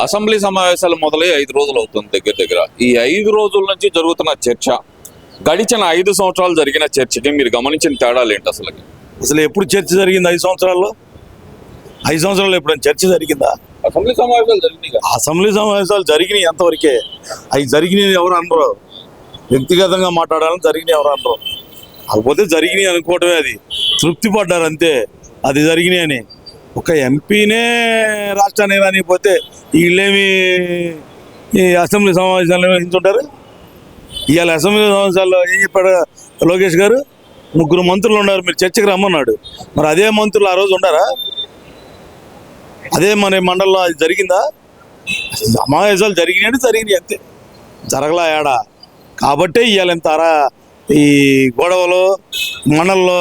Assembly సమావేశాలు మొదలై ఐదు రోజులు అవుతుంది దగ్గర దగ్గర. ఈ ఐదు రోజుల నుంచి జరుగుతున్న చర్చ గడిచిన ఐదు సంవత్సరాలు జరిగిన చర్చకి మీరు గమనించిన తేడాలు ఏంటి అసలు అసలు ఎప్పుడు చర్చ జరిగింది ఐదు సంవత్సరాల్లో? ఐదు సంవత్సరాల్లో ఎప్పుడైనా చర్చ జరిగిందా? అసెంబ్లీ సమావేశాలు జరిగినాయి. అసెంబ్లీ సమావేశాలు జరిగినాయి ఎంతవరకే అవి జరిగినాయి ఎవరు అనరు. వ్యక్తిగతంగా మాట్లాడాలని జరిగినాయి ఎవరు అనరు. కాకపోతే జరిగినాయి అనుకోవటమే అది. తృప్తి పడ్డారు అంతే. అది జరిగినాయి అని. ఒక ఎంపీనే రాష్ట్రాన్ని రానిపోతే వీళ్ళేమి ఈ అసెంబ్లీ సమావేశాలు నిర్వహించుంటారు ఇవాళ అసెంబ్లీ సమావేశాల్లో ఏం చెప్పాడు లోకేష్ గారు? ముగ్గురు మంత్రులు ఉన్నారు మీరు చర్చకు రమ్మన్నాడు. మరి అదే మంత్రులు ఆ రోజు ఉండారా? అదే మన మండలంలో అది జరిగిందా? సమావేశాలు జరిగినాయి జరిగినాయి అంతే. జరగలా ఏడా? కాబట్టే ఇవాళ ఎంత అరా ఈ గొడవలు మండలంలో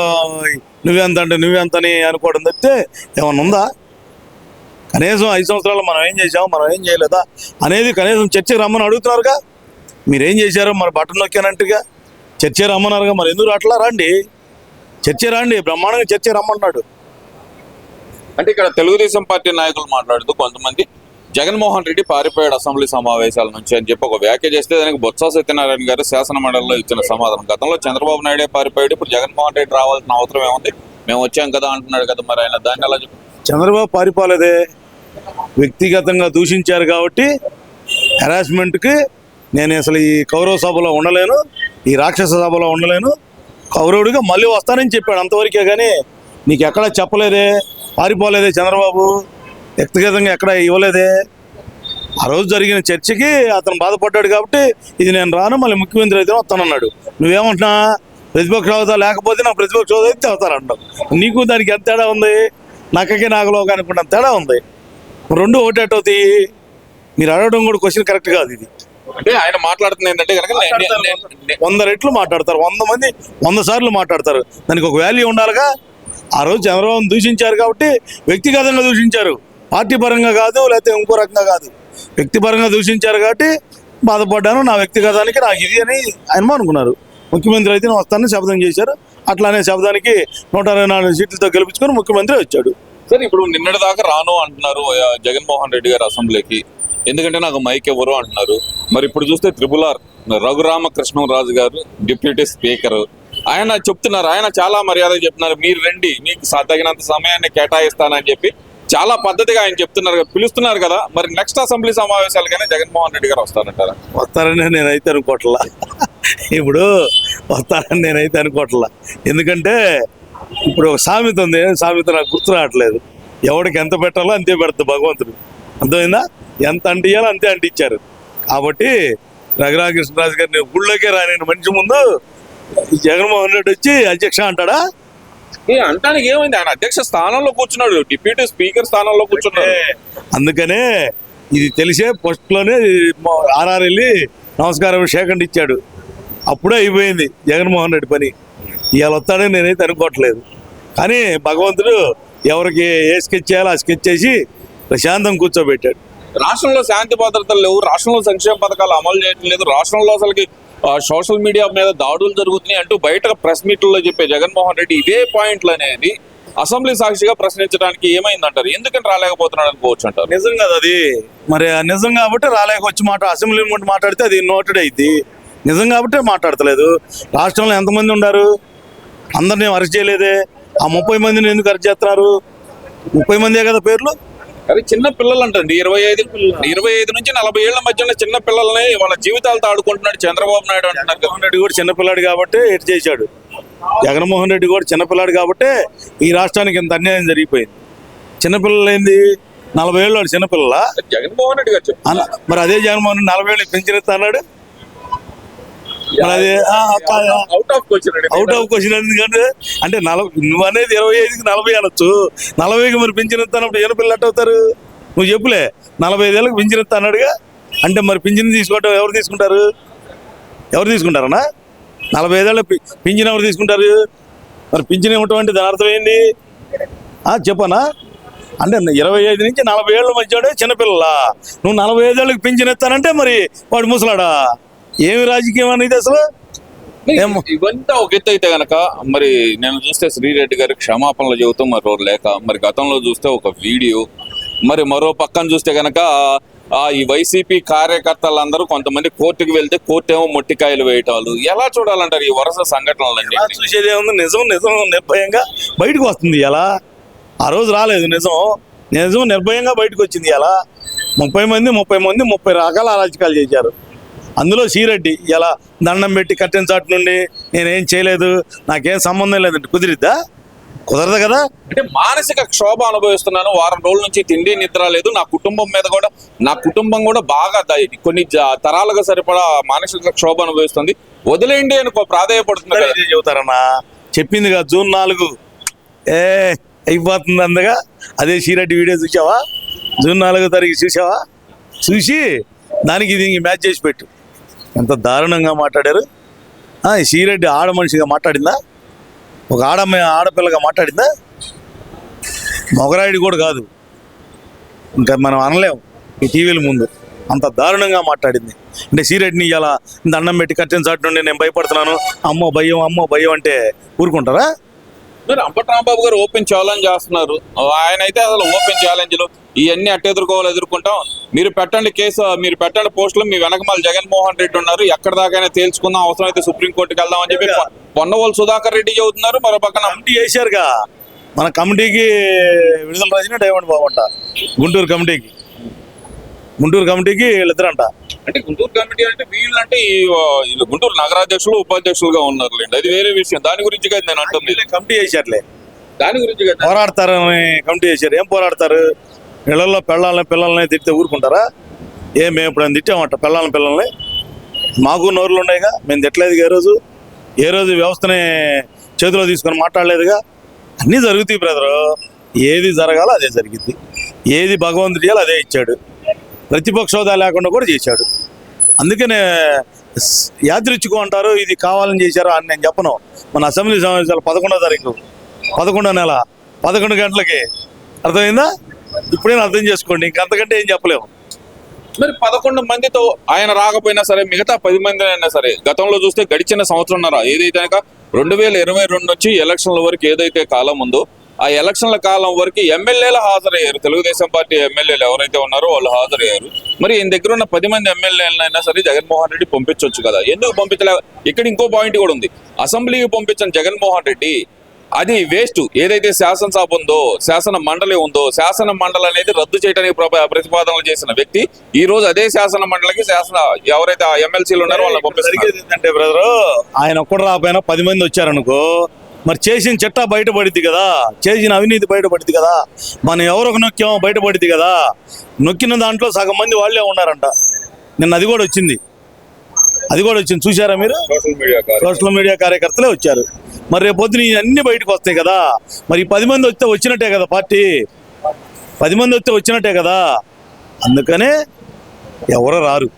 నువ్వెంత అంటే నువ్వెంతని అనుకోవడం తప్పితే ఏమన్నా ఉందా? కనీసం ఐదు సంవత్సరాలు మనం ఏం చేసాం మనం ఏం చేయలేదా? అనేది కనీసం చర్చకి రమ్మని అడుగుతున్నారుగా? మీరేం చేశారో? మరి బట్టన్ నొక్కానంటుగా చర్చే రమ్మన్నారుగా? మరి ఎందుకు అట్లా రండి. చర్చే రండి. బ్రహ్మాండంగా చర్చే రమ్మన్నాడు. అంటే ఇక్కడ తెలుగుదేశం పార్టీ నాయకులు మాట్లాడుతూ కొంతమంది జగన్మోహన్ రెడ్డి పారిపోయాడు అసెంబ్లీ సమావేశాల నుంచి అని చెప్పి ఒక వ్యాఖ్య చేస్తే దానికి బొత్స సత్యనారాయణ గారు శాసన మండలిలో ఇచ్చిన సమాధానం. గతంలో చంద్రబాబు నాయుడే పారిపోయాడు ఇప్పుడు జగన్మోహన్ రెడ్డి రావాల్సిన అవసరం ఏముంది? మేము వచ్చాం కదా అంటున్నాడు కదా మరి ఆయన. దాన్ని అలా చంద్రబాబు పారిపోలేదే. వ్యక్తిగతంగా దూషించారు కాబట్టి హెరాస్మెంట్కి నేను అసలు ఈ కౌరవ సభలో ఉండలేను ఈ రాక్షస సభలో ఉండలేను. కౌరవుడిగా మళ్ళీ వస్తానని చెప్పాడు అంతవరకే కానీ నీకు ఎక్కడా చెప్పలేదే? పారిపోలేదే చంద్రబాబు. వ్యక్తిగతంగా ఎక్కడ ఇవ్వలేదే. ఆ రోజు జరిగిన చర్చకి అతను బాధపడ్డాడు కాబట్టి ఇది నేను రాను మళ్ళీ ముఖ్యమంత్రి అయితే వస్తానన్నాడు. నువ్వేమంటున్నా? ప్రతిపక్ష హోదా లేకపోతే నా ప్రతిపక్ష హోదా అయితే అవుతారంటావు. నీకు దానికి ఎంత తేడా ఉంది? నక్కకి నాగలో అనుకున్న తేడా ఉంది. రెండు ఒకటేటవుతాయి మీరు అడగడం కూడా క్వశ్చన్ కరెక్ట్ కాదు ఇది. అంటే ఆయన మాట్లాడుతుంది ఏంటంటే కనుక వంద రెట్లు మాట్లాడతారు వంద మంది వంద సార్లు మాట్లాడతారు. దానికి ఒక వాల్యూ ఉండాలిగా. ఆ రోజు చంద్రబాబు దూషించారు కాబట్టి వ్యక్తిగతంగా దూషించారు. పార్టీ పరంగా కాదు లేకపోతే ఇంకో రకంగా కాదు. వ్యక్తిపరంగా దూషించారు కాబట్టి బాధపడ్డాను. నా వ్యక్తిగతానికి నాకు ఇది అని ఆయన అనుకున్నారు. ముఖ్యమంత్రి అయితే నేను వస్తానని శబ్దం చేశారు. అట్లానే శబ్దానికి నూట అరవై నాలుగు సీట్లతో గెలిపించుకొని ముఖ్యమంత్రి వచ్చాడు. సరే ఇప్పుడు నిన్నటి దాకా రాను అంటున్నారు జగన్మోహన్ రెడ్డి గారు అసెంబ్లీకి. ఎందుకంటే నాకు మైక్ ఎవరు అంటున్నారు. మరి ఇప్పుడు చూస్తే త్రిపుల్ ఆర్ రఘురామకృష్ణరాజు గారు డిప్యూటీ స్పీకర్. ఆయన చెప్తున్నారు ఆయన చాలా మర్యాద చెప్తున్నారు. మీరు రండి మీకు తగినంత సమయాన్ని కేటాయిస్తానని చెప్పి చాలా పద్ధతిగా ఆయన చెప్తున్నారు కదా, పిలుస్తున్నారు కదా. మరి నెక్స్ట్ అసెంబ్లీ సమావేశాలకైనా జగన్మోహన్ రెడ్డి గారు వస్తారంటారా? వస్తారని నేనైతే అనుకోవట్లా ఇప్పుడు వస్తారని నేనైతే అనుకోవట్లా ఎందుకంటే ఇప్పుడు ఒక సామెత ఉంది సామెత నాకు గుర్తు రావట్లేదు. ఎవడికి ఎంత పెట్టాలో అంతే పెడతాడు భగవంతుడు. అర్థమైందా? ఎంత అంటియాలో అంతే అంటించారు కాబట్టి రఘురామకృష్ణరాజు గారిని గుళ్ళోకే రాని మనిషి ముందు జగన్మోహన్ రెడ్డి వచ్చి అధ్యక్ష అంటాడా? అంటానికి ఏమైంది? ఆయన అధ్యక్ష స్థానంలో కూర్చున్నాడు డిప్యూటీ స్పీకర్ స్థానంలో కూర్చున్నాడు. అందుకనే ఇది తెలిసే ఫస్ట్లోనే ఆర్ఆర్ వెళ్ళి నమస్కారం షేకండ్ ఇచ్చాడు. అప్పుడే అయిపోయింది జగన్మోహన్ రెడ్డి పని. ఇవాళ వస్తాడని నేనైతే అనుకోవట్లేదు. కానీ భగవంతుడు ఎవరికి ఏ స్కెచ్ చేయాలో ఆ స్కెచ్ చేసి ప్రశాంతం కూర్చోబెట్టాడు. రాష్ట్రంలో శాంతి భద్రతలు లేవు రాష్ట్రంలో సంక్షేమ పథకాలు అమలు చేయడం లేదు రాష్ట్రంలో అసలుకి సోషల్ మీడియా మీద దాడులు జరుగుతున్నాయి అంటూ బయట ప్రెస్ మీట్లలో చెప్పే జగన్మోహన్ రెడ్డి ఇదే పాయింట్లు అనేది అసెంబ్లీ సాక్షిగా ప్రశ్నించడానికి ఏమైందంటారు? ఎందుకని రాలేకపోతున్నాడు అనుకోవచ్చు అంటారు? నిజం కదా అది. మరి నిజం కాబట్టి రాలేక వచ్చి మాట అసెంబ్లీ ముందు మాట్లాడితే అది నోటెడ్ అయింది నిజం కాబట్టి మాట్లాడతలేదు. రాష్ట్రంలో ఎంతమంది ఉన్నారు అందరినీ అరెస్ట్ చేయలేదే. ఆ ముప్పై మందిని ఎందుకు అరెస్ట్ చేస్తున్నారు? ముప్పై మందే కదా పేర్లు? అది చిన్న పిల్లలు అంటండి ఇరవై ఐదు ఇరవై ఐదు నుంచి నలభై ఏళ్ళ మధ్య ఉన్న చిన్న పిల్లల్ని వాళ్ళ జీవితాలతో ఆడుకుంటున్నాడు చంద్రబాబు నాయుడు అంటున్నారు జగన్మోహన్ రెడ్డి కూడా చిన్నపిల్లాడు కాబట్టి ఎటు చేశాడు. జగన్మోహన్ రెడ్డి కూడా చిన్నపిల్లాడు కాబట్టి ఈ రాష్ట్రానికి ఇంత అన్యాయం జరిగిపోయింది. చిన్నపిల్లలు ఏంది? నలభై ఏళ్ళు వాడు చిన్నపిల్లల జగన్మోహన్ రెడ్డి గారు మరి అదే జగన్మోహన్ రెడ్డి నలభై ఏళ్ళు పెంచినెత్తా అన్నాడు? అదే out of question out of question ఎందుకంటే అంటే నలభై నువ్వు అనేది ఇరవై ఐదుకి నలభై అనొచ్చు. నలభైకి మరి పింఛన్ ఇస్తానప్పుడు ఏ పిల్లలు అవుతారు నువ్వు చెప్పులే నలభై ఐదేళ్ళకి పింఛన్ ఇస్తా అన్నాడుగా? అంటే మరి పింఛన్ తీసుకోవటం ఎవరు తీసుకుంటారు? ఎవరు తీసుకుంటారన్నా? నలభై ఐదేళ్ళ పింఛన్ ఎవరు తీసుకుంటారు? మరి పింఛన్ ఇవ్వటం అంటే దాని అర్థం ఆ, చెప్పనా? అంటే ఇరవై ఐదు నుంచి నలభై ఏళ్ళ మధ్యడే చిన్నపిల్లలా. నువ్వు నలభై ఐదేళ్ళకి పింఛన్ ఇస్తానంటే మరి వాడు ముసలాడా? ఏమి రాజకీయం అనేది అసలు. ఇవంతా ఒక ఎత్తు అయితే గనక మరి నేను చూస్తే శ్రీరెడ్డి గారి క్షమాపణలు చెబుతూ మరో లేక మరి గతంలో చూస్తే ఒక వీడియో మరి మరో పక్కన చూస్తే గనక ఆ, ఈ వైసీపీ కార్యకర్తలందరూ కొంతమంది కోర్టుకు వెళ్తే కోర్టు ఏమో మొట్టికాయలు వేయటాలు ఎలా చూడాలంటారు ఈ వరుస సంఘటనలండి ఎలా చూసేది ఏముంది? నిజం నిజం నిర్భయంగా బయటకు వస్తుంది ఎలా? ఆ రోజు రాలేదు నిజం. నిజం నిర్భయంగా బయటకు వచ్చింది ఎలా? ముప్పై మంది ముప్పై మంది ముప్పై రకాల అరాచకాలు చేశారు. అందులో సీరెడ్డి ఎలా దండం పెట్టి కట్టిన చాటు నుండి నేనేం చేయలేదు నాకేం సంబంధం లేదంటే కుదిరిద్దా? కుదరదు కదా? అంటే మానసిక క్షోభ అనుభవిస్తున్నాను వారం రోజుల నుంచి తిండి నిద్ర లేదు నా కుటుంబం మీద కూడా నా కుటుంబం కూడా బాగా కొన్ని తరాలుగా సరిపడా మానసిక క్షోభ అనుభవిస్తుంది. వదిలేయండి అని. ఇదే చెబుతారన్నా చెప్పింది కదా జూన్ నాలుగు. ఏ అయిపోతుంది అందగా అదే సీరెడ్డి వీడియో చూసావా? జూన్ నాలుగో తారీఖు చూసావా? చూసి దానికి ఇది మ్యాచ్ చేసి పెట్టు. ఎంత దారుణంగా మాట్లాడారు? శ్రీరెడ్డి ఆడ మనిషిగా మాట్లాడిందా? ఒక ఆడ ఆడపిల్లగా మాట్లాడిందా? మొగరాయుడు కూడా కాదు. ఇంకా మనం అనలేం ఈ టీవీల ముందు. అంత దారుణంగా మాట్లాడింది. అంటే సీరెడ్డిని ఇలా దండం పెట్టి కట్టిన చాటు నుండి నేను భయపడుతున్నాను. అమ్మో భయం అమ్మో భయం అంటే ఊరుకుంటారా? మీరు అంబటి రాంబాబు గారు ఓపెన్ ఛాలెంజ్ చేస్తున్నారు. ఆయన అయితే అసలు ఓపెన్ ఛాలెంజ్లో. ఇవన్నీ అట్ట ఎదుర్కోవాలి ఎదుర్కొంటాం. మీరు పెట్టండి కేసు మీరు పెట్టండి పోస్టులు. మీ వెనకమాల జగన్మోహన్ రెడ్డి ఉన్నారు. ఎక్కడ దాకైనా తేల్చుకుందాం అవసరం అయితే సుప్రీంకోర్టుకి వెళ్దాం అని చెప్పి పొన్నవోలు సుధాకర్ రెడ్డి చెబుతున్నారు. మరో పక్కన కమిటీ వేశారుగా. మన కమిటీకి విడుదల రాసిన డైమండ్ బాబు అంట. గుంటూరు కమిటీకి. గుంటూరు కమిటీకి వీళ్ళిద్దరంట. అంటే గుంటూరు కమిటీ అంటే వీళ్ళు అంటే వీళ్ళు గుంటూరు నగరాధ్యక్షులు ఉపాధ్యక్షులుగా ఉన్నారు అది వేరే విషయం. దాని గురించి కదా నేను అంటుంది. కమిటీ వేశారులే. దాని గురించి పోరాడతారని కమిటీ చేశారు ఏం పోరాడతారు? ఇళ్ళలో పెళ్ళాలని పిల్లల్ని తిట్టితే ఊరుకుంటారా? ఏ మేము ఇప్పుడు తిట్టామంట పిల్లల్ని పిల్లల్ని? మాకు నోరులు ఉన్నాయిగా మేము తిట్టలేదు ఏ రోజు ఏ రోజు వ్యవస్థని చేతిలో తీసుకొని మాట్లాడలేదుగా. అన్నీ జరుగుతాయి బ్రదరు. ఏది జరగాలో అదే జరిగింది. ఏది భగవంతుడు చేయాలో అదే ఇచ్చాడు. ప్రతిపక్ష హోదా లేకుండా కూడా చేశాడు. అందుకనే స్- యాదృచ్ఛికం అంటారు ఇది కావాలని చేశారు అని నేను చెప్పను. మన అసెంబ్లీ సమావేశాలు పదకొండో తారీఖు పదకొండో నెల పదకొండు గంటలకి. అర్థమైందా? ఇప్పుడే అర్థం చేసుకోండి ఇంకంతకంటే ఏం చెప్పలేము. మరి పదకొండు మందితో ఆయన రాకపోయినా సరే మిగతా పది మంది అయినా సరే గతంలో చూస్తే గడిచిన సంవత్సరంన్నర ఏదైతే కనుక రెండు వేల ఇరవై రెండు నుంచి ఎలక్షన్ల వరకు ఏదైతే కాలం ఉందో ఆ ఎలక్షన్ల కాలం వరకు ఎమ్మెల్యేలు హాజరయ్యారు. తెలుగుదేశం పార్టీ ఎమ్మెల్యేలు ఎవరైతే ఉన్నారో వాళ్ళు హాజరయ్యారు. మరి ఈయన దగ్గర ఉన్న పది మంది ఎమ్మెల్యేలైనా సరే జగన్మోహన్ రెడ్డి పంపించవచ్చు కదా. ఎందుకు పంపించలే? ఇక్కడ ఇంకో పాయింట్ కూడా ఉంది. అసెంబ్లీకి పంపించిన జగన్మోహన్ రెడ్డి అది వేస్ట్ ఏదైతే శాసనసభ ఉందో శాసన మండలి ఉందో శాసన మండలి అనేది రద్దు చేయడానికి ప్రతిపాదనలు చేసిన వ్యక్తి ఈ రోజు అదే శాసన మండలికి శాసన ఎవరైతే ఆ ఎమ్మెల్సీలు ఉన్నారో వాళ్ళని పంపిస్తారు ఏంటంటే బ్రదరు ఆయన ఒక్కడు రాకపోయినా పది మంది వచ్చారనుకో మరి చేసిన చిట్టా బయటపడింది కదా చేసిన అవినీతి బయటపడింది కదా మనం ఎవరికి నొక్కామో బయటపడింది కదా నొక్కిన దాంట్లో సగం మంది వాళ్ళే ఉన్నారంట. నిన్న అది కూడా వచ్చింది. అది కూడా వచ్చింది. చూసారా మీరు? సోషల్ మీడియా కార్యకర్తలే వచ్చారు. మరి రేపు పొద్దున ఈ అన్ని బయటకు వస్తాయి కదా. మరి పది మంది వస్తే వచ్చినట్టే కదా పార్టీ? పది మంది వస్తే వచ్చినట్టే కదా. అందుకనే ఎవరు రారు.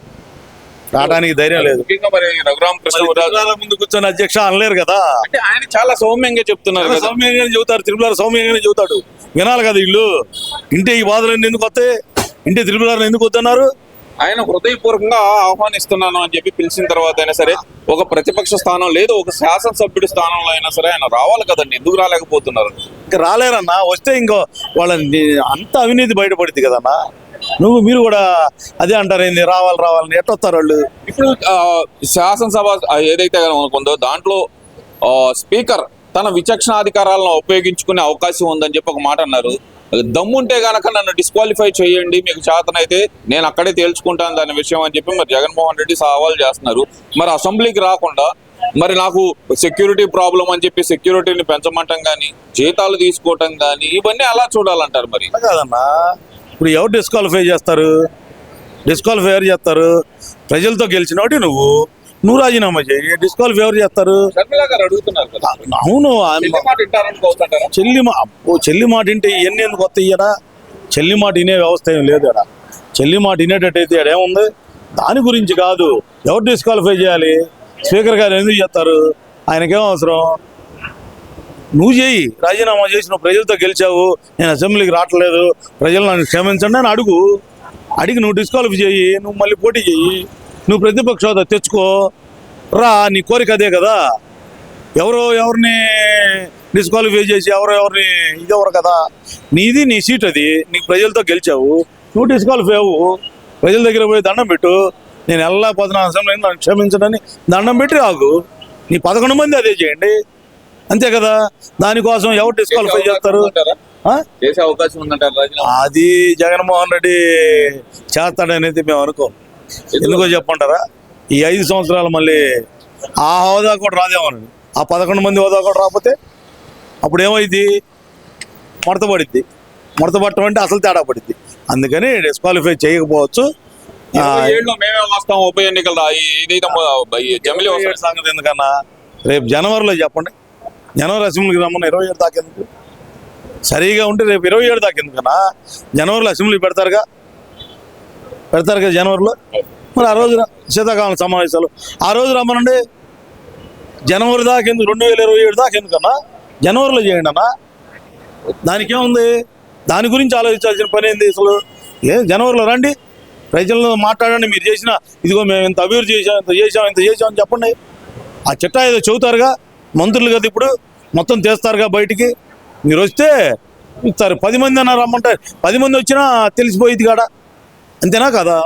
రావడానికి ధైర్యం లేదు. ముందు కూర్చొని అధ్యక్ష అనలేరు కదా. అంటే ఆయన చాలా సౌమ్యంగా చెప్తున్నారు సౌమ్యంగానే చెబుతారు. తిరుమల సౌమ్యంగానే చెబుతాడు. వినాలి కదా ఇల్లు. ఇంటే ఈ బాధలన్నీ ఎందుకు వస్తాయి? ఇంటే తిరుమల ఎందుకు వద్దన్నారు? ఆయన హృదయపూర్వకంగా ఆహ్వానిస్తున్నాను అని చెప్పి పిలిచిన తర్వాత అయినా సరే ఒక ప్రతిపక్ష స్థానం లేదు ఒక శాసనసభ్యుడి స్థానంలో అయినా సరే ఆయన రావాలి కదండి ఎందుకు రాలేకపోతున్నారు? ఇంకా రాలేరన్నా? వస్తే ఇంకో వాళ్ళని అంత అవినీతి బయటపడింది కదన్నా? నువ్వు మీరు కూడా అదే అంటారు ఏంది? రావాలి రావాలని ఎట్టొస్తారు వాళ్ళు? ఇప్పుడు శాసనసభ ఏదైతే ఉందో దాంట్లో స్పీకర్ తన విచక్షణాధికారాలను ఉపయోగించుకునే అవకాశం ఉందని చెప్పి ఒక మాట అన్నారు. దమ్ముంటే గనక నన్ను డిస్క్వాలిఫై చేయండి మీకు చేతనైతే నేను అక్కడే తేల్చుకుంటాను దాని విషయం అని చెప్పి మరి జగన్మోహన్ రెడ్డి సవాల్ చేస్తున్నారు. మరి అసెంబ్లీకి రాకుండా మరి నాకు సెక్యూరిటీ ప్రాబ్లం అని చెప్పి సెక్యూరిటీని పెంచమంటం కానీ జీతాలు తీసుకోవటం కానీ ఇవన్నీ అలా చూడాలంటారు మరి? కాదన్నా ఇప్పుడు ఎవరు డిస్క్వాలిఫై చేస్తారు? డిస్క్వాలిఫై ఎవరు చేస్తారు? ప్రజలతో గెలిచినోటి నువ్వు. నువ్వు రాజీనామా చేయి. డిస్క్వాలిఫై ఎవరు చేస్తారు? అవును చెల్లి చెల్లి మాట వింటే ఇవన్నీ ఎందుకు వస్తాయి ఈడ? చెల్లి మాట వినే వ్యవస్థ ఏం లేదు ఇక్కడ చెల్లి మాట వినేటట్టయితే ఏముంది? దాని గురించి కాదు. ఎవరు డిస్క్వాలిఫై చేయాలి? స్పీకర్ గారు ఎందుకు చేస్తారు? ఆయనకేం అవసరం? నువ్వు చేయి. రాజీనామా చేసి నువ్వు ప్రజలతో గెలిచావు. నేను అసెంబ్లీకి రావట్లేదు. ప్రజలు నన్ను క్షమించండి అని అడుగు. అడిగి నువ్వు డిస్క్వాలిఫై చేయి. నువ్వు మళ్ళీ పోటీ చేయి. నువ్వు ప్రతిపక్ష హోదా తెచ్చుకో. రా నీ కోరిక అదే కదా. ఎవరో ఎవరిని డిస్క్వాలిఫై చేసి ఎవరో ఎవరిని ఇదెవరు కదా. నీది నీ సీట్ అది. నీకు ప్రజలతో గెలిచావు. నువ్వు డిస్క్వాలిఫై అవ్వు. ప్రజల దగ్గర పోయి దండం పెట్టు. నేను వెళ్ళలేకపోతున్నా అసెంబ్లీ నన్ను క్షమించడని దండం పెట్టి రాకు. నీ పదకొండు మంది అదే చేయండి. అంతే కదా. దానికోసం ఎవరు డిస్క్వాలిఫై చేస్తారు? చేసే అవకాశం ఉందంటారు అది జగన్మోహన్ రెడ్డి చేస్తాడనేది మేము అనుకోం. ఎందుకో చెప్పంటారా ఈ ఐదు సంవత్సరాలు మళ్ళీ ఆ హోదా కూడా రాదేమోనండి ఆ పదకొండు మంది హోదా కూడా రాకపోతే అప్పుడు ఏమైంది ముడత పడిద్ది. ముడత పట్టడం అంటే అసలు తేడా పడిద్ది. అందుకని డిస్క్వాలిఫై చేయకపోవచ్చు. మేమే వస్తాం ఉప ఎన్నికలు ఇదైతే సంగతి ఎందుకన్నా? రేపు జనవరిలో చెప్పండి. జనవరి అసెంబ్లీకి రమ్మన్న ఇరవై ఏడు దాకా ఎందుకు? సరిగా ఉంటే రేపు ఇరవై ఏడు దాకా ఎందుకన్నా? జనవరిలో అసెంబ్లీ పెడతారుగా? పెడతారు కదా జనవరిలో? మరి ఆ రోజు శీతాకాలం సమావేశాలు. ఆ రోజు రమ్మనండి. జనవరి దాకా ఎందుకు? రెండు వేల ఇరవై ఏడు దాకా ఎందుకన్నా? జనవరిలో చేయండి అన్న. దానికేముంది దాని గురించి ఆలోచించాల్సిన పని ఏంది అసలు? ఏ జనవరిలో రండి. ప్రజలను మాట్లాడండి. మీరు చేసిన ఇదిగో మేము ఇంత అభివృద్ధి చేసాం ఇంత చేసాం ఇంత చేసాం అని చెప్పండి. ఆ చిట్టా ఏదో చెబుతారుగా. మంత్రులు కదా ఇప్పుడు. మొత్తం తెస్తారుగా బయటికి. మీరు వస్తే ఇస్తారు. పది మంది అన్న రమ్మంటారు పది మంది వచ్చినా తెలిసిపోయింది కాడ? అంతేనా కదా?